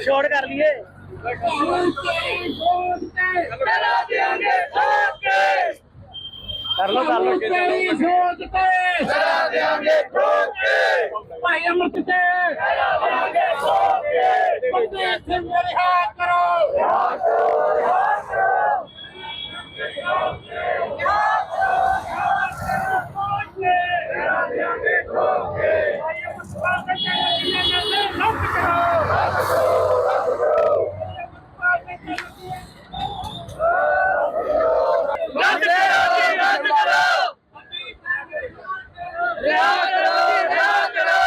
Short ਕਰ ਲਈਏ। ਕਰ ਲੋ ਕਰ ਲੋ ਤੇਰੀ ਸੋਚ ਤੇ ਸਰਾ ਦੇਾਂਗੇ ਠੋਕ ਕੇ ਭਾਈ ਅਮਰਤ ਤੇ। ਸਰਾ ਦੇਾਂਗੇ ਠੋਕ ਕੇ ਬੰਦੇ ਇੱਥੇ ਮੇਰੇ ਹੱਥ ਕਰੋ ਰੱਦ ਕਰੋ ਜੀ ਰੱਦ ਕਰੋ ਰਿਹਾ ਕਰੋ ਰਿਹਾ ਕਰੋ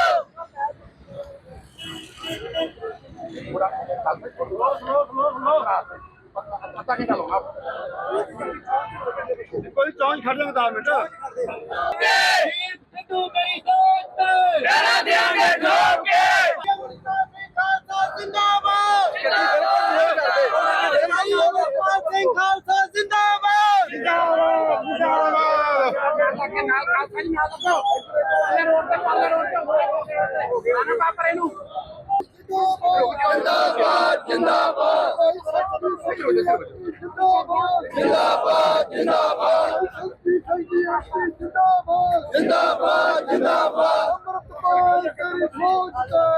ਕੋਈ ਚੌਂਚ ਖੜ ਜਾਗਾ 10 ਮਿੰਟ ਸਿੱਧੂ ਮੇਰੀ ਸੋਚ ਤੇ ਕਰਾ ਦਿਆਂਗੇ ਠੋਕ ਕੇ ਜਿੰਦਾਬਾਦ ਜਿੰਦਾਬਾਦ ਜਿੰਦਾਬਾਦ ਜਿੰਦਾਬਾਦ ਜਿੰਦਾਬਾਦ ਜਿੰਦਾਬਾਦ ਅਮਰਤਪਾਲ ਤੇਰੀ ਸੋਚ ਤੇ ਕਰਾ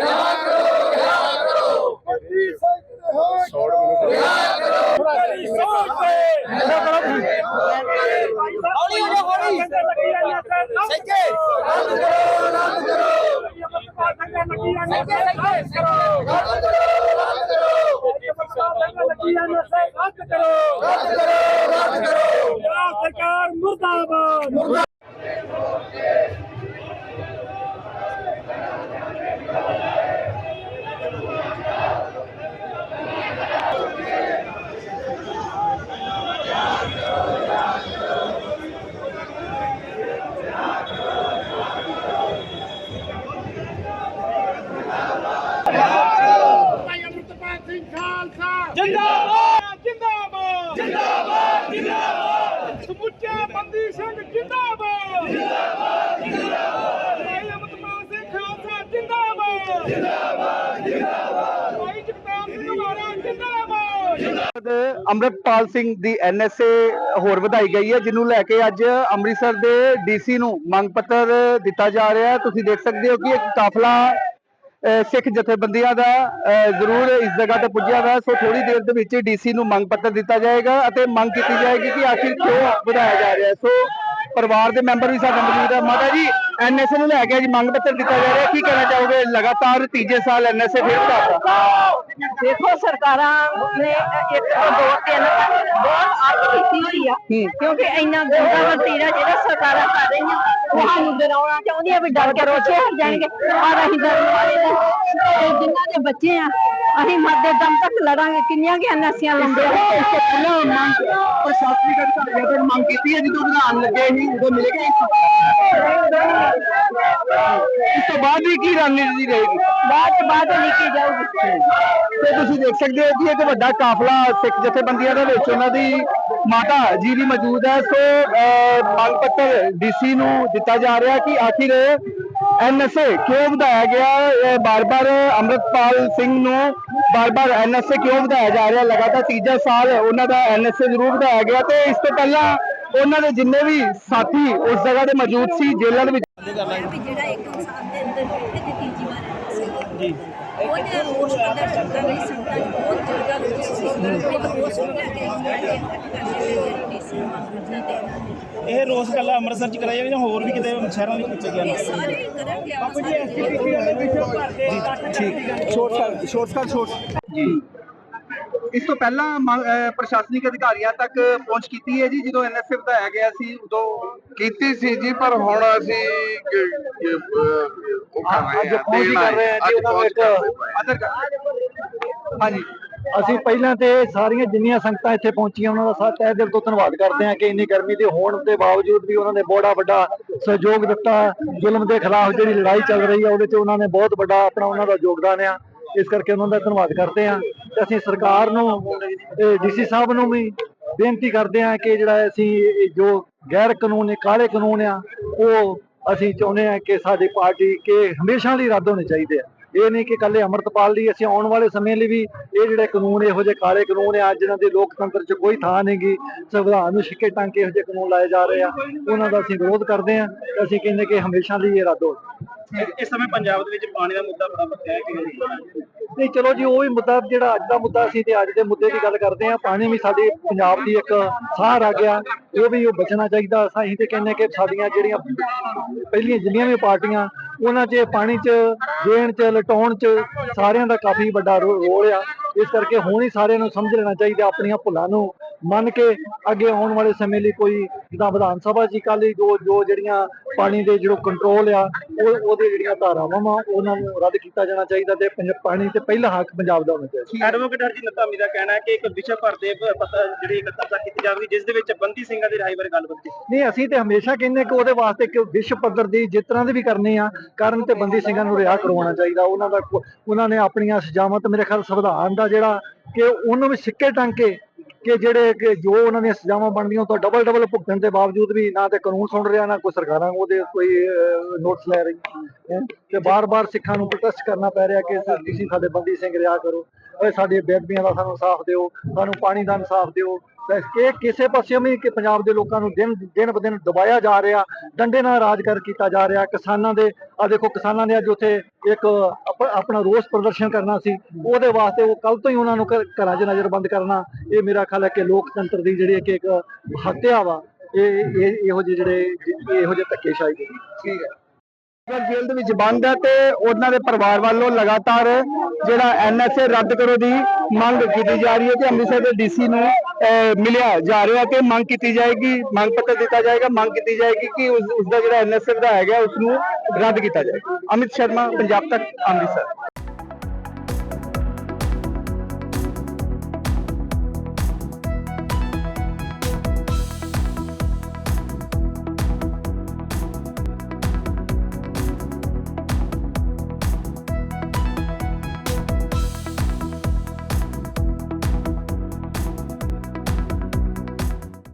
ਰਿਹਾ ਕਰੋ ਰਿਹਾ ਕਰੋ ਵੱਡੀ ਸੰਗਤ ਰਿਹਾ ਕਰੋ ਰਿਹਾ ਕਰੋ ਤੇਰੀ ਸੋਚ ਤੇ ਹੌਲੀ ਹੋ ਹੌਲੀ ਸੱਚੇ ਰੱਦ ਕਰੋ ਰੱਦ ਕਰੋ ਸੱਚੇ ਸੱਚੇ ਕਰੋ ਰੱਦ ਕਰੋ ਰੱਦ ਕਰੋ ਰੱਦ ਕਰੋ ਰੱਦ ਕਰੋ ਸਰਕਾਰ ਮੁਰਦਾਬਾਦ ਭਾਈ ਅਮਰਤਪਾਲ ਸਿੰਘ ਖਾਲਸਾ ਜਿੰਦਾਬਾਦ ਜਿੰਦਾਬਾਦ ਜਿੰਦਾਬਾਦ ਸਮੁੱਚਾ ਬੰਦੀ ਸਿੰਘ ਜਿੰਦਾਬਾਦ। ਜਿੰਦਾਬਾਦ ਜਿੰਦਾਬਾਦ ਭਾਈ ਅਮਰਤਪਾਲ ਸਿੰਘ ਖਾਲਸਾ ਜਿੰਦਾਬਾਦ। ਜਿੰਦਾਬਾਦ ਜਿੰਦਾਬਾਦ ਭਾਈ ਜਗਤਾਰ ਸਿੰਘ ਮਾਰਾ ਜਿੰਦਾਬਾਦ। ਅੰਮ੍ਰਿਤਪਾਲ ਸਿੰਘ ਦੀ ਐਨਐਸਏ ਹੋਰ ਵਧਾਈ ਗਈ ਹੈ, ਜਿਹਨੂੰ ਲੈ ਕੇ ਅੱਜ ਅੰਮ੍ਰਿਤਸਰ ਦੇ ਡੀਸੀ ਨੂੰ ਮੰਗ ਪੱਤਰ ਦਿੱਤਾ ਜਾ ਰਿਹਾ ਹੈ। ਤੁਸੀਂ ਦੇਖ ਸਕਦੇ ਹੋ ਕਿ ਇੱਕ ਕਾਫਲਾ ਸਿੱਖ ਜਥੇਬੰਦੀਆਂ ਦਾ ਜ਼ਰੂਰ ਇਸ ਜਗ੍ਹਾ ਤੇ ਪੁੱਜਿਆ ਹੋਇਆ ਹੈ। ਸੋ ਥੋੜੀ ਦੇਰ ਦੇ ਵਿੱਚ ਡੀਸੀ ਨੂੰ ਮੰਗ ਪੱਤਰ ਦਿੱਤਾ ਜਾਏਗਾ ਅਤੇ ਮੰਗ ਕੀਤੀ ਜਾਏਗੀ ਕਿ ਆਖਿਰ ਕਿਉਂ ਵਧਾਇਆ ਜਾ ਰਿਹਾ ਸੋ ਪਰਿਵਾਰ ਦੇ ਮੈਂਬਰ ਵੀ ਸਾਡੇ ਮੌਜੂਦ ਹੈ ਮਾਤਾ ਜੀ ਐਨਐਸਏ ਨੂੰ ਲੈ ਕੇ ਅੱਜ ਮੰਗ ਪੱਤਰ ਦਿੱਤਾ ਜਾ ਰਿਹਾ। ਕੀ ਕਹਿਣਾ ਚਾਹੋਗੇ? ਲਗਾਤਾਰ ਤੀਜੇ ਸਾਲ ਐਨਐਸਏ ਫਿਰ ਵਧਾਤਾ ਦੇਖੋ ਸਰਕਾਰਾਂ ਨੇ ਇੱਕ ਦੋ ਤਿੰਨ ਬਹੁਤ ਅੱਤ ਕੀਤੀ ਹੋਈ ਆ। ਕਿਉਂਕਿ ਇੰਨਾ ਗੰਦਾ ਵਤੀਰਾ ਜਿਹੜਾ ਸਰਕਾਰਾਂ ਕਰ ਰਹੀਆਂ। ਉਹ ਸਾਨੂੰ ਡਰਾਉਣਾ ਚਾਹੁੰਦੀਆਂ ਵੀ ਡਰ ਕੇ ਰੋਚੇ ਹਟ ਜਾਣਗੇ ਆ ਅਸੀਂ ਡਰਨ ਵਾਲੇ ਨੇ ਤੇ ਜਿਨ੍ਹਾਂ ਦੇ ਬੱਚੇ ਆ ਅਸੀਂ ਮਰਦੇ ਦਮ ਤੱਕ ਲੜਾਂਗੇ ਕਿੰਨੀਆਂ ਕਿ ਨਸੀਆਂ ਲੰਦੇ ਆ ਇਸ ਤੋਂ ਪਹਿਲਾਂ ਮੰਗ ਪ੍ਰਸ਼ਾਸਨਿਕ ਅਧਿਕਾਰੀਆਂ ਤੋਂ ਮੰਗ ਕੀਤੀ ਹੈ ਜਦੋਂ ਵਧਾਉਣ ਲੱਗੇ ਸੀ ਉਦੋਂ ਮਿਲ ਗਏ ਇਸ ਤੋਂ ਬਾਅਦ ਵੀ ਕੀ ਰਣਨੀਤੀ ਰਹੇਗੀ ਬਾਅਦ ਚ ਬਾਅਦ ਲਿਖੀ ਜਾਊਗੀ ਤੇ ਤੁਸੀਂ ਦੇਖ ਸਕਦੇ ਹੋ ਕਿ ਇੱਕ ਵੱਡਾ ਕਾਫਲਾ ਸਿੱਖ ਜਥੇਬੰਦੀਆਂ ਦੇ ਵਿੱਚ ਉਹਨਾਂ ਦੀ ਮਾਤਾ ਜੀ ਵੀ ਮੌਜੂਦ ਹੈ। ਸੋ ਮੰਗ ਪੱਤਰ ਡੀਸੀ ਨੂੰ ਦਿੱਤਾ ਜਾ ਰਿਹਾ ਕਿ ਆਖਿਰ ਐਨਐਸਏ ਕਿਉਂ ਵਧਾਇਆ ਗਿਆ? ਬਾਰ-ਬਾਰ ਅੰਮ੍ਰਿਤਪਾਲ ਸਿੰਘ ਨੂੰ ਬਾਰ-ਬਾਰ ਐਨਐਸਏ ਕਿਉਂ ਵਧਾਇਆ ਜਾ ਰਿਹਾ? ਲਗਾਤਾਰ ਤੀਜਾ ਸਾਲ ਉਹਨਾਂ ਦਾ ਐਨਐਸਏ ਜ਼ਰੂਰ ਵਧਾਇਆ ਗਿਆ। ਤੇ ਇਸ ਤੋਂ ਪਹਿਲਾਂ ਉਹਨਾਂ ਦੇ ਜਿੰਨੇ ਵੀ ਸਾਥੀ ਉਸ ਜਗ੍ਹਾ ਤੇ ਮੌਜੂਦ ਸੀ ਜੇਲ੍ਹਾਂ ਦੇ ਵਿੱਚ ਵੀ ਜਿਹੜਾ ਇੱਕ ਇਨਸਾਨ ਦੇ ਅੰਦਰ ਬੈਠੇ ਤੇ ਤੀਜੀ ਵਾਰ ਆਇਆ ਸੀ ਜੀ। ਉਹਦੇ ਰੋਸ ਪ੍ਰਦਰਸ਼ਨ ਕਰ ਰਹੀ ਸੰਗਤਾਂ ਚ ਬਹੁਤ ਜ਼ਿਆਦਾ ਰੋਸ ਸੀ ਇੱਕ ਰੋਸ ਨੂੰ ਲੈ ਕੇ ਇਸ ਕਰਕੇ ਇਕੱਠ ਕਰਦੇ ਹੋਏ ਜਿਹੜੀ ਡੀਸੀ ਨੂੰ ਮੰਗ ਪੱਤਰ ਦੇ ਇਹਨਾਂ ਨੇ ਇਹ ਰੋਜ਼ ਕੱਲਾ ਅੰਮ੍ਰਿਤਸਰ ਚ ਕਰਾਇਆ ਜਾਂ ਹੋਰ ਵੀ ਕਿਤੇ ਸ਼ਹਿਰਾਂ ਵਿੱਚ ਕੀਤਾ ਗਿਆ ਇਹ ਸਾਰੇ ਹੀ ਕਰਾਂਗੇ ਆਪਾਂ ਸਾਰੇ ਠੀਕ। ਸ਼ੋਰਟ ਸ਼ੋਰਟ ਸ਼ੋਰਟ ਜੀ। ਇਸ ਤੋਂ ਪਹਿਲਾਂ ਪ੍ਰਸ਼ਾਸਨਿਕ ਅਧਿਕਾਰੀਆਂ ਤੱਕ ਪਹੁੰਚ ਕੀਤੀ ਹੈ ਜੀ? ਜਦੋਂ ਐਨਐਸਏ ਵਧਾਇਆ ਗਿਆ ਸੀ ਉਦੋਂ ਕੀਤੀ ਸੀ ਜੀ ਪਰ ਹੁਣ ਅਸੀਂ ਉਹ ਕਰ ਰਹੇ ਅੱਜ ਹਾਂ ਪਹੁੰਚ ਹੀ ਕਰ ਰਹੇ ਹਾਂ ਜੀ ਉਹਨਾਂ ਨੂੰ ਇੱਕ। ਅਦਰ ਕਰ ਹਾਂਜੀ। ਅਸੀਂ ਪਹਿਲਾਂ ਤੇ ਸਾਰੀਆਂ ਜਿੰਨੀਆਂ ਸੰਗਤਾਂ ਇੱਥੇ ਪਹੁੰਚੀਆਂ ਉਹਨਾਂ ਦਾ ਸਭ ਤਹਿ ਦਿਲ ਤੋਂ ਧੰਨਵਾਦ ਕਰਦੇ ਹਾਂ ਕਿ ਇੰਨੀ ਗਰਮੀ ਦੇ ਹੋਣ ਦੇ ਬਾਵਜੂਦ ਵੀ ਉਹਨਾਂ ਨੇ ਬੜਾ ਵੱਡਾ ਸਹਿਯੋਗ ਦਿੱਤਾ। ਜ਼ੁਲਮ ਦੇ ਖਿਲਾਫ ਜਿਹੜੀ ਲੜਾਈ ਚੱਲ ਰਹੀ ਹੈ ਉਹਦੇ 'ਚ ਉਹਨਾਂ ਨੇ ਬਹੁਤ ਵੱਡਾ ਆਪਣਾ ਉਹਨਾਂ ਦਾ ਯੋਗਦਾਨ ਆ। ਇਸ ਕਰਕੇ ਉਹਨਾਂ ਦਾ ਧੰਨਵਾਦ ਕਰਦੇ ਹਾਂ ਤੇ ਅਸੀਂ ਸਰਕਾਰ ਨੂੰ ਡੀਸੀ ਸਾਹਿਬ ਨੂੰ ਵੀ ਬੇਨਤੀ ਕਰਦੇ ਹਾਂ ਕਿ ਜਿਹੜਾ ਅਸੀਂ ਜੋ ਗੈਰ ਕਾਨੂੰਨੀ ਕਾਲੇ ਕਾਨੂੰਨ ਆ, ਉਹ ਅਸੀਂ ਚਾਹੁੰਦੇ ਹਾਂ ਕਿ ਸਾਡੀ ਪਾਰਟੀ ਕੇ ਹਮੇਸ਼ਾ ਲਈ ਰੱਦ ਹੋਣੇ ਚਾਹੀਦੇ ਆ। ਇਹ ਨਹੀਂ ਕਿ ਕੱਲੇ ਅਮਰਤਪਾਲ ਲਈ, ਅਸੀਂ ਆਉਣ ਵਾਲੇ ਸਮੇਂ ਲਈ ਵੀ ਇਹ ਜਿਹੜੇ ਕਾਨੂੰਨ ਇਹੋ ਜਿਹੇ ਕਾਲੇ ਕਾਨੂੰਨ ਆ, ਜਿਨ੍ਹਾਂ ਦੇ ਲੋਕਤੰਤਰ 'ਚ ਕੋਈ ਥਾਂ ਨਹੀਂਗੀ ਸੰਵਿਧਾਨ ਨੂੰ ਛਿੱਕੇ ਟਾਂਕੇ ਇਹੋ ਜਿਹੇ ਕਾਨੂੰਨ ਲਾਏ ਜਾ ਰਹੇ ਆ, ਉਹਨਾਂ ਦਾ ਅਸੀਂ ਵਿਰੋਧ ਕਰਦੇ ਹਾਂ ਅਸੀਂ ਕਹਿੰਦੇ ਕਿ ਹਮੇਸ਼ਾ ਲਈ ਇਹ ਰੱਦ ਹੋ ਇਸ ਸਮੇਂ ਪੰਜਾਬ ਦੇ ਵਿੱਚ ਪਾਣੀ ਦਾ ਮੁੱਦਾ ਬੜਾ ਵੱਡਾ ਹੈ ਕਿ ਨਹੀਂ, ਚਲੋ ਜੀ, ਉਹ ਵੀ ਮੁੱਦਾ, ਜਿਹੜਾ ਅੱਜ ਦਾ ਮੁੱਦਾ ਸੀ ਤੇ ਅੱਜ ਦੇ ਮੁੱਦੇ ਦੀ ਗੱਲ ਕਰਦੇ ਆ ਪਾਣੀ ਵੀ ਸਾਡੇ ਪੰਜਾਬ ਦੀ ਇੱਕ ਸਾਰ ਆ ਗਿਆ, ਉਹ ਵੀ ਉਹ ਬਚਣਾ ਚਾਹੀਦਾ, ਅਸੀਂ ਤੇ ਕਹਿੰਦੇ ਕਿ ਸਾਡੀਆਂ ਜਿਹੜੀਆਂ ਪਹਿਲੀਆਂ ਜਿੰਨੀਆਂ ਵੀ ਪਾਰਟੀਆਂ, ਉਹਨਾਂ 'ਚ ਪਾਣੀ 'ਚ ਦੇਣ 'ਚ, ਲਟਾਉਣ 'ਚ ਸਾਰਿਆਂ ਦਾ ਕਾਫੀ ਵੱਡਾ ਰੋ- ਰੋਲ ਆ। ਇਸ ਕਰਕੇ ਹੁਣ ਹੀ ਸਾਰਿਆਂ ਨੂੰ ਸਮਝ ਲੈਣਾ ਚਾਹੀਦਾ ਆਪਣੀਆਂ ਭੁੱਲਾਂ ਨੂੰ। ਮੰਨ ਕੇ ਅੱਗੇ ਆਉਣ ਵਾਲੇ ਸਮੇਂ ਲਈ ਕੋਈ ਜਿੱਦਾਂ ਵਿਧਾਨ ਸਭਾ ਜੀ ਕੱਲ੍ਹ ਹੀ ਜੋ ਜੋ ਜਿਹੜੀਆਂ ਪਾਣੀ ਦੇ ਜਿਹੜਾ ਕੰਟਰੋਲ ਆ ਉਹ ਉਹਦੇ ਜਿਹੜੀਆਂ ਧਾਰਾਵਾਂ ਵਾ ਉਹਨਾਂ ਨੂੰ ਰੱਦ ਕੀਤਾ ਜਾਣਾ ਚਾਹੀਦਾ ਤੇ ਪਾਣੀ ਤੇ ਪਹਿਲਾ ਹੱਕ ਪੰਜਾਬ ਦਾ ਹੋਣਾ ਚਾਹੀਦਾ। ਐਡਵੋਕੇਟ ਹਰਜੀਤ ਧਾਮੀ ਦਾ ਕਹਿਣਾ ਹੈ ਕਿ ਇੱਕ ਵਿਸ਼ਵ ਭਰ ਦੇ ਪਤਾ ਜਿਹੜੀ ਇਕੱਤਰਤਾ ਕੀਤੀ ਜਾਵੇਗੀ ਜਿਸ ਦੇ ਵਿੱਚ ਬੰਦੀ ਸਿੰਘਾਂ ਦੀ ਰਿਹਾਈ ਬਾਰੇ ਗੱਲਬਾਤ ਕੀਤੀ ਨਹੀਂ ਅਸੀਂ ਤੇ ਹਮੇਸ਼ਾ ਕਹਿੰਦੇ ਕਿ ਉਹਦੇ ਵਾਸਤੇ ਕਿ ਵਿਸ਼ਵ ਪੱਧਰ ਦੀ ਜਿਸ ਤਰ੍ਹਾਂ ਦੀ ਵੀ ਕਰਨੀ ਆ ਕਰਨ ਤੇ ਬੰਦੀ ਸਿੰਘਾਂ ਨੂੰ ਰਿਹਾ ਕਰਵਾਉਣਾ ਚਾਹੀਦਾ। ਉਹਨਾਂ ਦਾ ਉਹਨਾਂ ਨੇ ਆਪਣੀਆਂ ਸਜ਼ਾਵਾਂ ਤੇ ਮੇਰੇ ਖਿਆਲ ਸੰਵਿਧਾਨ ਦਾ ਜਿਹੜਾ ਕਿ ਉਹਨੂੰ ਵੀ ਸਿੱਕੇ ਟਾਂਕੇ ਕਿ ਜਿਹੜੇ ਕਿ ਜੋ ਉਹਨਾਂ ਦੀਆਂ ਸਜ਼ਾਵਾਂ ਬਣਦੀਆਂ ਉਹ ਤੋਂ ਡਬਲ ਡਬਲ ਭੁਗਤਣ ਦੇ ਬਾਵਜੂਦ ਵੀ ਨਾ ਤੇ ਕਾਨੂੰਨ ਸੁਣ ਰਿਹਾ, ਨਾ ਕੋਈ ਸਰਕਾਰਾਂ ਉਹਦੇ ਕੋਈ ਨੋਟਸ ਲੈ ਰਹੀ ਤੇ ਬਾਰ-ਬਾਰ ਸਿੱਖਾਂ ਨੂੰ ਪ੍ਰੋਟੈਸਟ ਕਰਨਾ ਪੈ ਰਿਹਾ ਕਿ ਤੁਸੀਂ ਸਾਡੇ ਬੰਦੀ ਸਿੰਘ ਰਿਹਾ ਕਰੋ, ਓਏ ਸਾਡੇ ਬੇਅਦਬੀਆਂ ਦਾ ਸਾਨੂੰ ਇਨਸਾਫ ਦਿਓ, ਸਾਨੂੰ ਪਾਣੀ ਦਾ ਇਨਸਾਫ ਦਿਓ ਕਿ ਕਿਸੇ ਪਾਸੇ ਵੀ ਕਿ ਪੰਜਾਬ ਦੇ ਲੋਕਾਂ ਨੂੰ ਦਿਨ ਦਿਨ ਬ ਦਬਾਇਆ ਜਾ ਰਿਹਾ, ਡੰਡੇ ਨਾਲ ਰਾਜ ਕਰ ਕੀਤਾ ਜਾ ਰਿਹਾ, ਕਿਸਾਨਾਂ ਦੇ ਆ ਦੇਖੋ ਕਿਸਾਨਾਂ ਨੇ ਅੱਜ ਉੱਥੇ ਇੱਕ ਆਪਣਾ ਰੋਸ ਪ੍ਰਦਰਸ਼ਨ ਕਰਨਾ ਸੀ। ਉਹਦੇ ਵਾਸਤੇ ਉਹ ਕੱਲ ਤੋਂ ਹੀ ਉਹਨਾਂ ਨੂੰ ਘਰਾਂ 'ਚ ਨਜ਼ਰਬੰਦ ਕਰਨਾ। ਇਹ ਮੇਰਾ ਖਿਆਲ ਹੈ ਕਿ ਲੋਕਤੰਤਰ ਦੀ ਜਿਹੜੀ ਕਿ ਇੱਕ ਹੱਤਿਆ ਵਾ, ਇਹ ਇਹ ਇਹੋ ਜਿਹੇ ਜਿਹੜੇ ਇਹੋ ਜਿਹੇ ਧੱਕੇਸ਼ਾਹੀ ਦੇ। ਠੀਕ ਹੈ। ਜੇਲ੍ਹ ਦੇ ਵਿੱਚ ਬੰਦ ਹੈ ਤੇ ਉਹਨਾਂ ਦੇ ਪਰਿਵਾਰ ਵੱਲੋਂ ਲਗਾਤਾਰ ਜਿਹੜਾ ਐਨਐਸਏ ਰੱਦ ਕਰੋ ਦੀ ਮੰਗ ਕੀਤੀ ਜਾ ਰਹੀ ਹੈ ਤੇ ਅੰਮ੍ਰਿਤਸਰ ਦੇ ਡੀਸੀ ਨੂੰ ਅਹ, ਮਿਲਿਆ ਜਾ ਰਿਹਾ ਕਿ ਮੰਗ ਕੀਤੀ ਜਾਏਗੀ ਮੰਗ ਪੱਤਰ ਦਿੱਤਾ ਜਾਏਗਾ ਮੰਗ ਕੀਤੀ ਜਾਏਗੀ ਕਿ ਉਸ ਉਸ ਦਾ ਜਿਹੜਾ ਐਨਐਸਏ ਵਧਾਇਆ ਗਿਆ ਉਸ ਨੂੰ ਰੱਦ ਕੀਤਾ ਜਾਏ। ਅਮਿਤ ਸ਼ਰਮਾ ਪੰਜਾਬ ਤੱਕ ਅੰਮ੍ਰਿਤਸਰ।